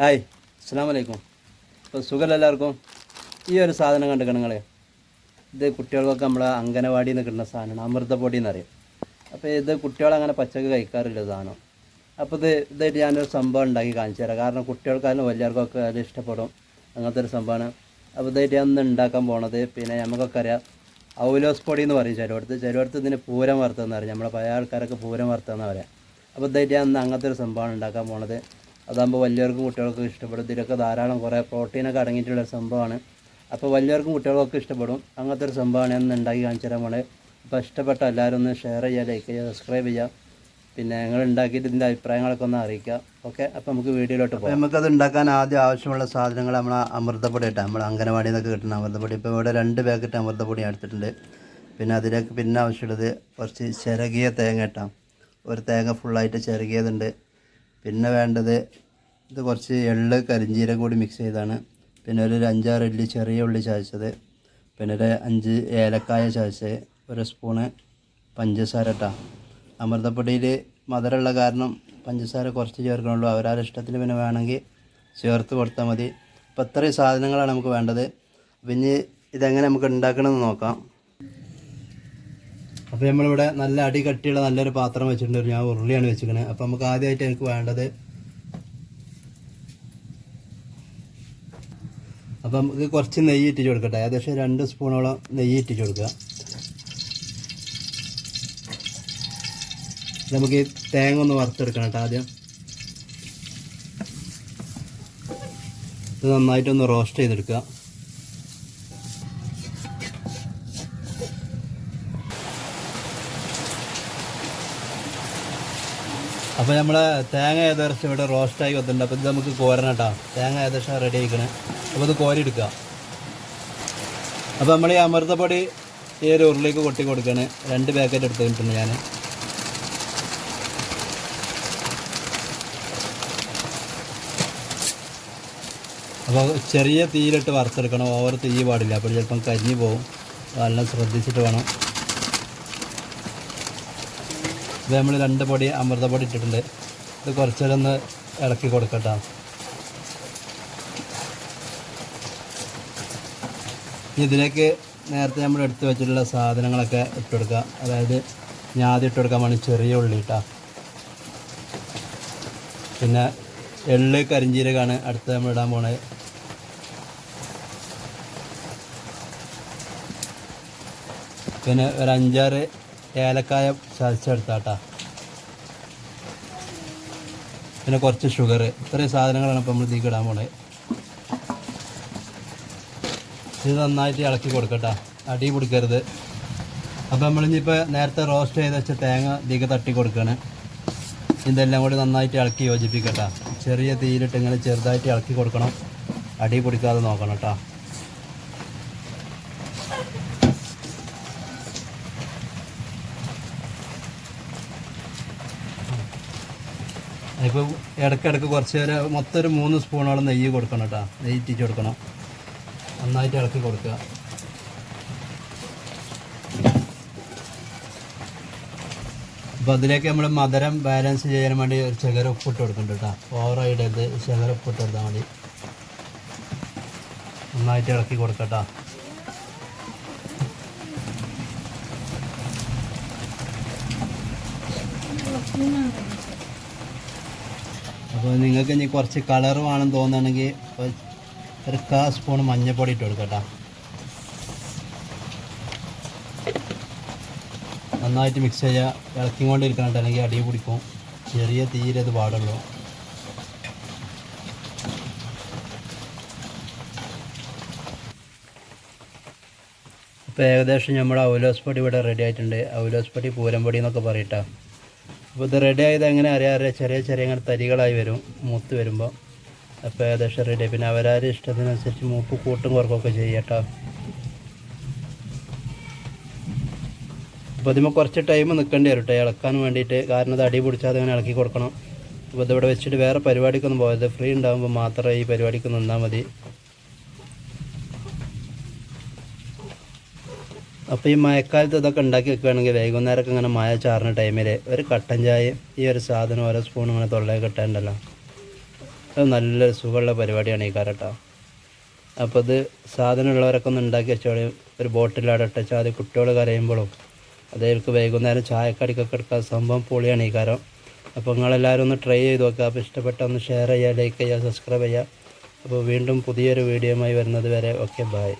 Hi അസ്സാം വലൈക്കും ഇപ്പോൾ സുഖമല്ല എല്ലാവർക്കും? ഈ ഒരു സാധനം കണ്ടിക്കണം നിങ്ങൾ ഇത് കുട്ടികൾക്കൊക്കെ നമ്മളെ അംഗനവാടിയിൽ നിന്ന് കിട്ടുന്ന സാധനമാണ് അമൃതപ്പൊടി എന്നറിയും. അപ്പോൾ ഇത് കുട്ടികളങ്ങനെ പച്ചക്ക് കഴിക്കാറില്ല സാധനം. അപ്പോൾ ഇത് ഇതായിട്ട് ഞാനൊരു സംഭവം ഉണ്ടാക്കി കാണിച്ചു തരാം. കാരണം കുട്ടികൾക്കായാലും വലിയവർക്കൊക്കെ അത് ഇഷ്ടപ്പെടും. അങ്ങനത്തെ ഒരു സംഭവമാണ്. അപ്പോൾ ഇതായിട്ട് ഞാൻ ഒന്ന് ഉണ്ടാക്കാൻ പോണത് പിന്നെ നമുക്കൊക്കെ അറിയാം ഔലോസ് പൊടി എന്ന് പറയും ചിലയിടത്ത് ചിലയിടത്ത് ഇതിന് പൂരം വറുത്തതെന്ന് പറയും. നമ്മളെ പല ആൾക്കാരൊക്കെ പൂരം വറുത്തതെന്ന് പറയാം. അപ്പോൾ ഇതായിട്ട് ഞാൻ അങ്ങനത്തെ ഒരു സംഭവമാണ് ഉണ്ടാക്കാൻ പോണത്. അതാകുമ്പോൾ വലിയവർക്കും കുട്ടികൾക്കും ഇഷ്ടപ്പെടും. ഇതിലൊക്കെ ധാരാളം കുറേ പ്രോട്ടീനൊക്കെ അടങ്ങിയിട്ടുള്ള സംഭവമാണ്. അപ്പോൾ വലിയവർക്കും കുട്ടികൾക്കൊക്കെ ഇഷ്ടപ്പെടും. അങ്ങനത്തെ ഒരു സംഭവമാണ് ഞാൻ ഉണ്ടാക്കി കാണിച്ചു തരാൻ പോണേ അപ്പോൾ ഇഷ്ടപ്പെട്ട എല്ലാവരും ഒന്ന് ഷെയർ ചെയ്യുക ലൈക്ക് ചെയ്യുക സബ്സ്ക്രൈബ് ചെയ്യുക. പിന്നെ ഞങ്ങൾ ഉണ്ടാക്കിയിട്ട് ഇതിന്റെ അഭിപ്രായങ്ങളൊക്കെ ഒന്ന് അറിയിക്കുക. ഓക്കെ അപ്പോൾ നമുക്ക് വീഡിയോയിലോട്ട് പോകാം. നമുക്കത് ഉണ്ടാക്കാൻ ആദ്യം ആവശ്യമുള്ള സാധനങ്ങൾ നമ്മൾ അമൃതപ്പൊടി ഇട്ടാൽ നമ്മൾ അംഗനവാടിയിൽ നിന്നൊക്കെ കിട്ടുന്ന അമൃതപ്പൊടി. ഇപ്പോൾ ഇവിടെ രണ്ട് പാക്കറ്റ് അമൃതപ്പൊടി എടുത്തിട്ടുണ്ട്. പിന്നെ അതിലേക്ക് പിന്നെ ആവശ്യമുള്ളത് കുറച്ച് ചിരകിയ തേങ്ങ ഇട്ടാം. ഒരു തേങ്ങ ഫുള്ളായിട്ട് ചിരകിയതുണ്ട്. പിന്നെ വേണ്ടത് ഇത് കുറച്ച് എള്ള് കരിഞ്ചീരം കൂടി മിക്സ് ചെയ്താണ്. പിന്നെ ഒരു അഞ്ചാറ് ഇല്ലി ചെറിയ ഉള്ളി ചതച്ചത്. പിന്നെ ഒരു അഞ്ച് ഏലക്കായ ചതച്ചത്. ഒരു സ്പൂണ് പഞ്ചസാര ഇട്ടാ. അമൃതപ്പൊടിയിൽ മധുരമുള്ള കാരണം പഞ്ചസാര കുറച്ച് ചേർക്കണുള്ളൂ. അവരവരുടെ ഇഷ്ടത്തിന് പിന്നെ വേണമെങ്കിൽ ചേർത്ത് കൊടുത്താൽ മതി. അപ്പോൾ ഇത്രയും സാധനങ്ങളാണ് നമുക്ക് വേണ്ടത്. പിന്നെ ഇതെങ്ങനെ നമുക്ക് ഉണ്ടാക്കണമെന്ന് നോക്കാം. അപ്പോൾ നമ്മളിവിടെ നല്ല അടി കട്ടിയുള്ള നല്ലൊരു പാത്രം വെച്ചിട്ടുണ്ട്. ഞാൻ ഉരുളിയാണ് വെച്ചിരിക്കുന്നത്. അപ്പോൾ നമുക്ക് ആദ്യമായിട്ട് എനിക്ക് വേണ്ടത് അപ്പം നമുക്ക് കുറച്ച് നെയ്യ് ഇട്ടിച്ച് കൊടുക്കട്ടെ. ഏകദേശം രണ്ട് സ്പൂണോളം നെയ്യ് ഇട്ടിച്ച് കൊടുക്കുക. നമുക്ക് ഈ തേങ്ങ ഒന്ന് വറുത്തെടുക്കണം കേട്ടോ ആദ്യം. ഇത് നന്നായിട്ടൊന്ന് റോസ്റ്റ് ചെയ്തെടുക്കുക. അപ്പോൾ നമ്മൾ തേങ്ങ ഏകദേശം ഇവിടെ റോസ്റ്റായി വന്നിട്ടുണ്ട്. അപ്പോൾ ഇത് നമുക്ക് കോരണം കേട്ടോ. തേങ്ങ ഏകദേശം റെഡി ആയിക്കണേ. അപ്പോൾ ഇത് കോരി കോരിയെടുക്കുക അപ്പോൾ നമ്മൾ ഈ അമൃതപ്പൊടി ഈ ഒരു ഉരുളിക്ക് കൊട്ടി കൊടുക്കണേ. രണ്ട് പാക്കറ്റ് എടുത്തിട്ടുണ്ട് ഞാൻ അപ്പോൾ ചെറിയ തീയിലിട്ട് വറുത്തെടുക്കണം. ഓവർ തീ പാടില്ല. അപ്പോൾ ചിലപ്പം കരിഞ്ഞു പോകും അതെല്ലാം ശ്രദ്ധിച്ചിട്ട് വേണം. ഇത് നമ്മൾ രണ്ട് പൊടി അമൃതപ്പൊടി ഇട്ടിട്ടുണ്ട്. ഇത് കുറച്ച് നേരം ഒന്ന് ഇളക്കി കൊടുക്കട്ടോ. ഇതിലേക്ക് നേരത്തെ നമ്മൾ എടുത്തു വെച്ചിട്ടുള്ള സാധനങ്ങളൊക്കെ ഇട്ട് കൊടുക്കുക അതായത് ഞാൻ ആദ്യം ഇട്ട് കൊടുക്കാൻ വേണ്ടി ചെറിയ ഉള്ളി ഇട്ടാ. പിന്നെ എള്ള് കരിഞ്ചീരകമാണ് അടുത്ത് നമ്മൾ ഇടാൻ പോണത്. പിന്നെ ഒരു അഞ്ചാറ് ഏലക്കായ ചതച്ചെടുത്താട്ടാ. പിന്നെ കുറച്ച് ഷുഗർ ഇത്രയും സാധനങ്ങളാണ് ഇപ്പോൾ നമ്മൾ ഇതിലേക്ക് ഇടാൻ പോണത് ഇത് നന്നായിട്ട് ഇളക്കി കൊടുക്കട്ടാ. അടി പിടിക്കരുത്. അപ്പോൾ നമ്മളിനിപ്പോൾ നേരത്തെ റോസ്റ്റ് ചെയ്ത് വെച്ച തേങ്ങ തീക്ക് തട്ടി കൊടുക്കുകയാണ് ഇതെല്ലാം കൂടി നന്നായിട്ട് ഇളക്കി യോജിപ്പിക്കട്ടാ. ചെറിയ തീയിലിട്ട് ഇങ്ങനെ ചെറുതായിട്ട് ഇളക്കി കൊടുക്കണം. അടി പിടിക്കാതെ നോക്കണം കേട്ടോ ഇപ്പോൾ ഇടയ്ക്കിടയ്ക്ക് കുറച്ച് നേരം മൊത്തം ഒരു മൂന്ന് സ്പൂണോളം നെയ്യ് കൊടുക്കണം കേട്ടോ. നെയ്യ് ഇറ്റിച്ച് കൊടുക്കണം. നന്നായിട്ട് ഇളക്കി കൊടുക്കുക. അപ്പോൾ അതിലേക്ക് നമ്മൾ മധുരം ബാലൻസ് ചെയ്യാൻ വേണ്ടി ഒരു ചകര ഉപ്പിട്ട് കൊടുക്കുന്നുണ്ട് കേട്ടോ. ഓവറായിടരുത് ചകര ഉപ്പിട്ട് കൊടുത്താൽ മതി. നന്നായിട്ട് ഇളക്കി കൊടുക്കട്ടോ അപ്പോൾ നിങ്ങൾക്ക് ഇനി കുറച്ച് കളർ വേണം തോന്നുകയാണെങ്കിൽ ഒരു- കാ സ്പൂൺ മഞ്ഞൾപ്പൊടി ഇട്ട് കൊടുക്കട്ടോ നന്നായിട്ട് മിക്സ് ചെയ്യുക ഇളക്കി കൊണ്ടിരിക്കണം അല്ലെങ്കിൽ അടി പിടിക്കും. ചെറിയ തീരെ അത് പാടുള്ളൂ. അപ്പോൾ ഏകദേശം നമ്മുടെ ഔലോസ് പൊടി ഇവിടെ റെഡി ആയിട്ടുണ്ട്. ഔലോസ് പൊടി പൂരം പൊടി എന്നൊക്കെ പറയട്ടോ അപ്പോൾ ഇത് റെഡി ആയത് എങ്ങനെ അറിയാം? അറിയാം. ചെറിയ ചെറിയ ഇങ്ങനെ തരികളായി വരും. മൂത്ത് വരുമ്പോൾ അപ്പോൾ ഏകദേശം റെഡി പിന്നെ അവരാരും ഇഷ്ടത്തിനനുസരിച്ച് മൂപ്പ് കൂട്ടും കുറക്കൊക്കെ ചെയ്യട്ടോ അപ്പോൾ ഇതിമ്പോൾ കുറച്ച് ടൈം നിൽക്കേണ്ടി വരും കേട്ടോ ഇളക്കാൻ വേണ്ടിയിട്ട്. കാരണം ഇത് അടി പിടിച്ചാൽ അങ്ങനെ ഇളക്കി കൊടുക്കണം. അപ്പോൾ ഇതിവിടെ വെച്ചിട്ട് വേറെ പരിപാടിക്കൊന്നും പോയത് ഫ്രീ ഉണ്ടാകുമ്പോൾ മാത്രമേ ഈ പരിപാടിക്ക് നിന്നാൽ മതി. അപ്പോൾ ഈ മഴക്കാലത്ത് ഇതൊക്കെ ഉണ്ടാക്കി വെക്കുകയാണെങ്കിൽ വൈകുന്നേരമൊക്കെ ഇങ്ങനെ മഴ ചാറുന്ന ടൈമിൽ ഒരു കട്ടൻ ചായയും ഈ ഒരു സാധനം ഓരോ സ്പൂൺ ഇങ്ങനെ തൊള്ളയിൽ കിട്ടേണ്ടല്ലോ. അത് നല്ല സുഖമുള്ള പരിപാടിയാണ് ഈ കാരട്ടോ അപ്പോൾ ഇത് സാധനമുള്ളവരൊക്കെ ഒന്ന് ഉണ്ടാക്കി വെച്ചോളി. ഒരു ബോട്ടിലവിടെ ഇട്ടുവെച്ചാൽ അത് കുട്ടികൾ കരയുമ്പോഴും അതേക്ക് വൈകുന്നേരം ചായക്കടിക്കൊക്കെ എടുക്കാൻ സംഭവം പൊളിയാണ് ഈ കാരം അപ്പോൾ നിങ്ങളെല്ലാവരും ഒന്ന് ട്രൈ ചെയ്ത് നോക്കുക അപ്പോൾ ഇഷ്ടപ്പെട്ട ഒന്ന് ഷെയർ ചെയ്യുക ലൈക്ക് ചെയ്യുക സബ്സ്ക്രൈബ് ചെയ്യുക. അപ്പോൾ വീണ്ടും പുതിയൊരു വീഡിയോയുമായി വരുന്നത് വരെ. Okay bye